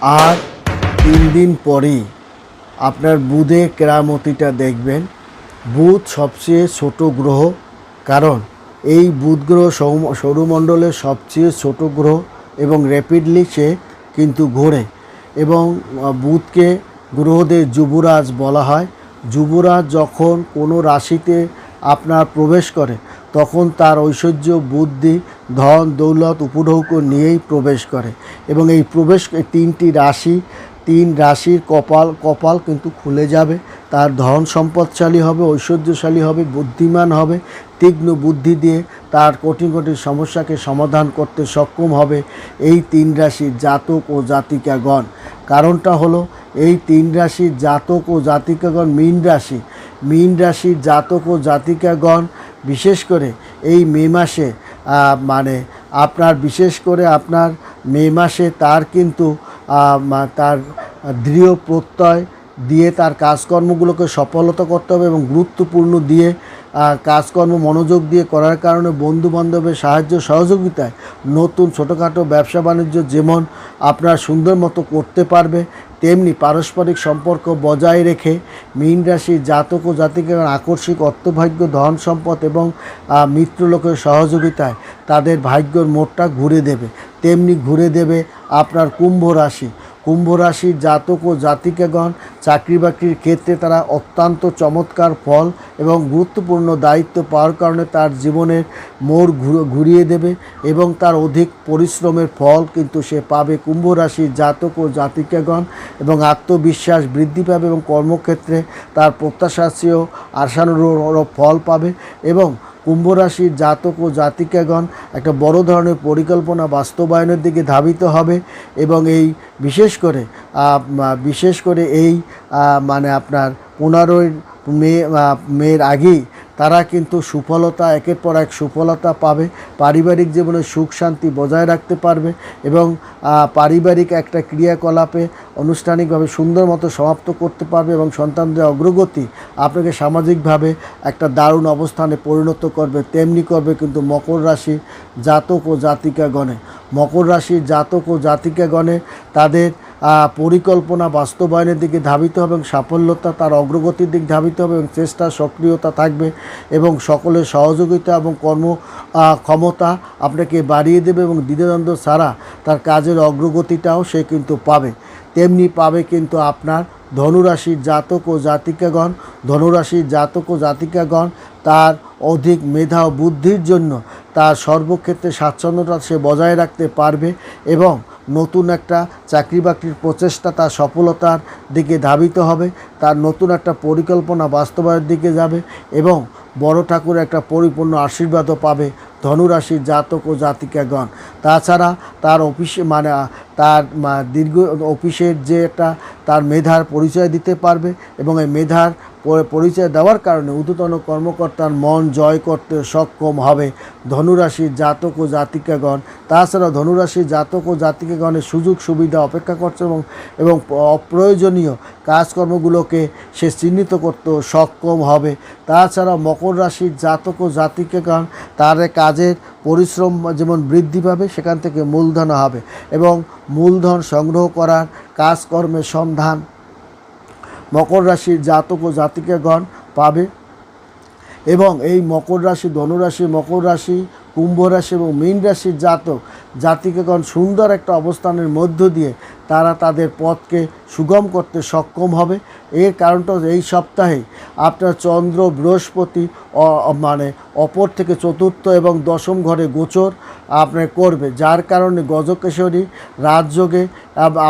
আর তিন দিন পরেই আপনার বুধে কেরামতিটা দেখবেন। বুধ সবচেয়ে ছোট গ্রহ, কারণ এই বুধ গ্রহ সৌরমণ্ডলের সবচেয়ে ছোট গ্রহ এবং র্যাপিডলি সে কিন্তু ঘোরে এবং বুধকে গ্রহদের যুবরাজ বলা হয়। যুবরাজ যখন কোনো রাশিতে আপনার প্রবেশ করে তখন তার ঐশ্বর্য, বুদ্ধি, ধন, দৌলত, উপঢৌক নিয়েই প্রবেশ করে এবং এই প্রবেশ তিনটি রাশি, তিন রাশির কপাল কপাল কিন্তু খুলে যাবে, তার ধন সম্পদশালী হবে, ঐশ্বর্যশালী হবে, বুদ্ধিমান হবে, তীক্ষ্ণ বুদ্ধি দিয়ে তার কঠিন কঠিন সমস্যাকে সমাধান করতে সক্ষম হবে এই তিন রাশির জাতক ও জাতিকাগণ। কারণটা হলো এই তিন রাশির জাতক ও জাতিকাগণ মীন রাশি। মীন রাশির জাতক ও জাতিকাগণ বিশেষ করে এই মে মাসে মানে আপনার বিশেষ করে আপনার মে মাসে তার কিন্তু তার দৃঢ় প্রত্যয় দিয়ে তার কাজকর্মগুলোকে সফলতা করতে হবে এবং গুরুত্বপূর্ণ দিয়ে কাজকর্ম মনোযোগ দিয়ে করার কারণে বন্ধু বান্ধবের সাহায্য সহযোগিতায় নতুন ছোটোখাটো ব্যবসা বাণিজ্য যেমন আপনার সুন্দর মতো করতে পারবে তেমনি পারস্পরিক সম্পর্ক বজায় রেখে মীন রাশি জাতক ও জাতিকে আকস্মিক অর্থভাগ্য, ধন সম্পদ এবং মিত্রলোকের সহযোগিতায় তাদের ভাগ্যর মোটটা ঘুরে দেবে। তেমনি ঘুরে দেবে আপনার কুম্ভ রাশি। কুম্ভ রাশির জাতক ও জাতিকাগণ চাকরি বাকরির ক্ষেত্রে তারা অত্যন্ত চমৎকার ফল এবং গুরুত্বপূর্ণ দায়িত্ব পাওয়ার কারণে তার জীবনের মোড় ঘুরিয়ে দেবে এবং তার অধিক পরিশ্রমের ফল কিন্তু সে পাবে। কুম্ভ রাশির জাতক ও জাতিকাগণ এবং আত্মবিশ্বাস বৃদ্ধি পাবে এবং কর্মক্ষেত্রে তার প্রত্যাশাসীয় আশানুরূপ ফল পাবে এবং কুম্ভ রাশির জাতক ও জাতিকাগণ একটা বড় ধরনের পরিকল্পনা বাস্তবায়নের দিকে ধাবিত হবে এবং এই বিশেষ করে বিশেষ করে এই মানে আপনার পনেরোই মে মেয়ের আগেই তারা কিন্তু সুফলতা, একের পর এক সুফলতা পাবে, পারিবারিক জীবনে সুখ, শান্তি বজায় রাখতে পারবে এবং পারিবারিক একটা ক্রিয়াকলাপে আনুষ্ঠানিকভাবে সুন্দর মতো সমাপ্ত করতে পারবে এবং সন্তানদের অগ্রগতি আপনাকে সামাজিকভাবে একটা দারুণ অবস্থানে পরিণত করবে, তেমনি করবে কিন্তু মকর রাশি জাতক ও জাতিকাগণে। মকর রাশির জাতক ও জাতিকাগণে তাদের পরিকল্পনা বাস্তবায়নের দিকে ধাবিত হবে এবং সাফল্যতা তার অগ্রগতির দিক ধাবিত হবে এবং চেষ্টা সক্রিয়তা থাকবে এবং সকলের সহযোগিতা এবং কর্ম ক্ষমতা আপনাকে বাড়িয়ে দেবে এবং দ্বিধাদ্বন্দ্ব ছাড়া তার কাজের অগ্রগতিটাও সে কিন্তু পাবে। তেমনি পাবে কিন্তু আপনার ধনুরাশির জাতক ও জাতিকাগণ। ধনুরাশির জাতক ও জাতিকাগণ তার অধিক মেধা ও বুদ্ধির জন্য তার সর্বক্ষেত্রে স্বাচ্ছন্দ্যতা সে বজায় রাখতে পারবে এবং নতুন একটা চাকরি বাকরির প্রচেষ্টা তার সফলতার দিকে ধাবিত হবে, তার নতুন একটা পরিকল্পনা বাস্তবায়নের দিকে যাবে এবং বড় ঠাকুর একটা পরিপূর্ণ আশীর্বাদও পাবে ধনুরাশির জাতক ও জাতিকাগণ। তাছাড়া তার অফিসে মানে তার দীর্ঘ অফিসের যে একটা, তার মেধার পরিচয় দিতে পারবে এবং এই মেধার পরিচয় দেওয়ার কারণে ঊর্ধ্বতন কর্মকর্তার মন জয় করতে সক্ষম হবে ধনুরাশির জাতক ও জাতিকাগণ। তাছাড়া ধনুরাশির জাতক ও জাতিকাগণের সুযোগ সুবিধা অপেক্ষা করছে এবং এবং অপ্রয়োজনীয় কাজকর্মগুলোকে সে চিহ্নিত করতে সক্ষম হবে। তাছাড়া মকর রাশির জাতক ও জাতিকাগণ তার কাজের পরিশ্রম যেমন বৃদ্ধি পাবে, সেখান থেকে মূলধন হবে এবং মূলধন সংগ্রহ করার কাজকর্মের সন্ধান মকর রাশির জাতক ও জাতিকাগণ পাবে এবং এই মকর রাশি, ধনুরাশি, মকর রাশি, কুম্ভ রাশি এবং মীন রাশির জাতক জাতিকাগণ সুন্দর একটা অবস্থানের মধ্য দিয়ে তারা তাদের পথকে সুগম করতে সক্ষম হবে। এর কারণটা এই সপ্তাহে আপনার চন্দ্র, বৃহস্পতি মানে অপর থেকে চতুর্থ এবং দশম ঘরে গোচর আপনার করবে। যার কারণে গজকেশরী রাজযোগে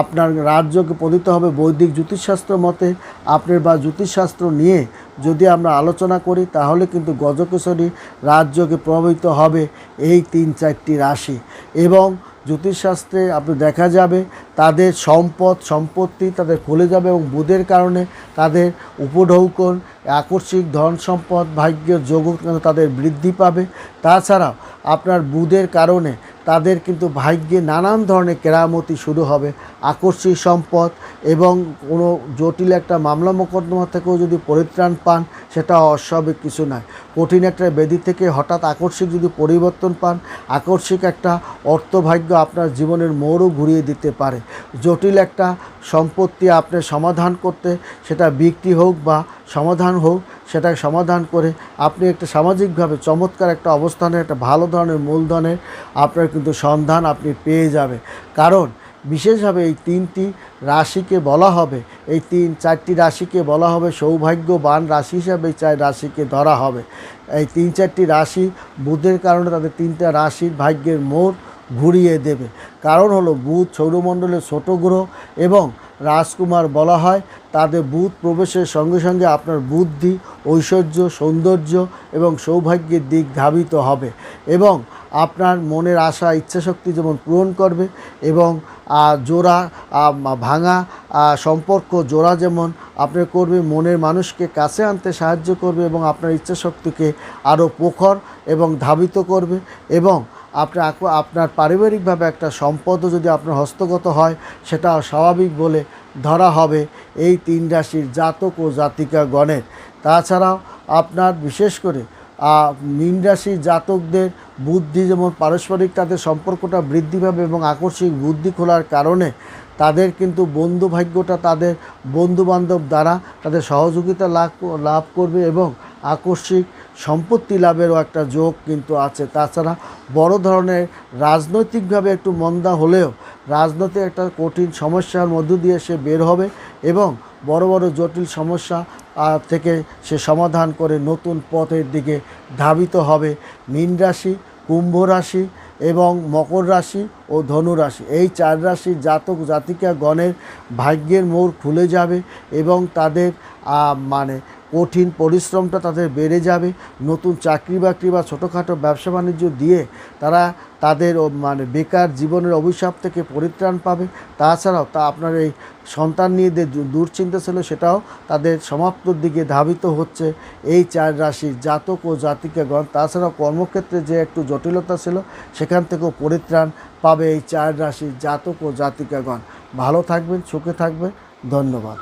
আপনার রাজযোগে পতিত হবে বৈদিক জ্যোতিষশাস্ত্র মতে। আপনার বা জ্যোতিষশাস্ত্র নিয়ে যদি আমরা আলোচনা করি, তাহলে কিন্তু গজকেশরী রাজযোগে প্রভাবিত হবে এই তিন চারটি রাশি। এবং জ্যোতিষশাস্ত্রে আপনি দেখা যাবে তাদের সম্পদ, সম্পত্তি তাদের খুলে যাবে এবং বুধের কারণে তাদের উপঢৌকন, আকস্মিক ধন সম্পদ ভাগ্যের যোগ তাদের বৃদ্ধি পাবে। তাছাড়াও আপনার বুধের কারণে তাদের কিন্তু ভাগ্যে নানান ধরনের কেরামতি শুরু হবে। আকস্মিক সম্পদ এবং কোনো জটিল একটা মামলা মোকদ্দমা থেকেও যদি পরিত্রাণ পান, সেটা অস্বাভাবিক কিছু নয়। কঠিন একটা বেদি থেকে হঠাৎ আকস্মিক যদি পরিবর্তন পান, আকস্মিক একটা অর্থভাগ্য আপনার জীবনের মোড়ও ঘুরিয়ে দিতে পারে। জটিল একটা সম্পত্তি আপনি সমাধান করতে সেটা বিক্রি হোক বা সমাধান হোক, সেটা সমাধান করে আপনি একটা সামাজিকভাবে চমৎকার একটা অবস্থানে, একটা ভালো ধরনের মূলধনের আপনার কিন্তু সন্ধান আপনি পেয়ে যাবে। কারণ বিশেষভাবে এই তিনটি রাশিকে বলা হবে, এই তিন, চারটি রাশিকে বলা হবে সৌভাগ্যবান রাশি হিসাবে চার রাশিকে ধরা হবে। এই তিন, চারটি রাশি বুধের কারণে তাদের তিনটা রাশির ভাগ্যের মোড় ঘুরিয়ে দেবে। কারণ হলো বুধ সৌরমণ্ডলের ছোট গ্রহ এবং রাজকুমার বলা হয়, তাদের বুধ প্রবেশের সঙ্গে সঙ্গে আপনার বুদ্ধি, ঐশ্বর্য, সৌন্দর্য এবং সৌভাগ্যের দিক ধাবিত হবে এবং আপনার মনের আশা, ইচ্ছাশক্তি যেমন পূরণ করবে এবং জোড়া ভাঙা সম্পর্ক জোড়া যেমন আপনার করবে, মনের মানুষকে কাছে আনতে সাহায্য করবে এবং আপনার ইচ্ছাশক্তিকে আরও প্রখর এবং ধাবিত করবে এবং আপনার আপনার পারিবারিকভাবে একটা সম্পদও যদি আপনার হস্তগত হয়, সেটা স্বাভাবিক বলে ধরা হবে এই তিন রাশির জাতক ও জাতিকা গণের তাছাড়াও আপনার বিশেষ করে মীন রাশির জাতকদের বুদ্ধি যেমন পারস্পরিক তাদের সম্পর্কটা বৃদ্ধি পাবে এবং আকস্মিক বুদ্ধি খোলার কারণে তাদের কিন্তু বন্ধু ভাগ্যটা তাদের বন্ধু বান্ধব দ্বারা তাদের সহযোগিতা লাভ লাভ করবে এবং আকস্মিক সম্পত্তি লাভেরও একটা যোগ কিন্তু আছে। তাছাড়া বড় ধরনের রাজনৈতিকভাবে একটু মন্দা হলেও রাজনৈতিক একটা কঠিন সমস্যার মধ্য দিয়ে সে বের হবে এবং বড় বড় জটিল সমস্যা থেকে সে সমাধান করে নতুন পথের দিকে ধাবিত হবে। মীন রাশি, কুম্ভ রাশি এবং মকর রাশি ও ধনু রাশি। এই চার রাশি জাতক জাতিকা গণের ভাগ্যের মোড় খুলে যাবে এবং তাদের মানে কঠিন পরিশ্রমটা তাদের বেড়ে যাবে, নতুন চাকরি বাকরি বা ছোটোখাটো ব্যবসা বাণিজ্য দিয়ে তারা তাদের মানে বেকার জীবনের অভিশাপ থেকে পরিত্রাণ পাবে। তাছাড়াও তা আপনার এই সন্তান নিয়ে যে দুশ্চিন্তা ছিল সেটাও তাদের সমাপ্তর দিকে ধাবিত হচ্ছে এই চার রাশির জাতক ও জাতিকাগণ। তাছাড়াও কর্মক্ষেত্রে যে একটু জটিলতা ছিল, সেখান থেকেও পরিত্রাণ পাবে এই চার রাশির জাতক ও জাতিকাগণ। ভালো থাকবেন, সুখে থাকবেন। ধন্যবাদ।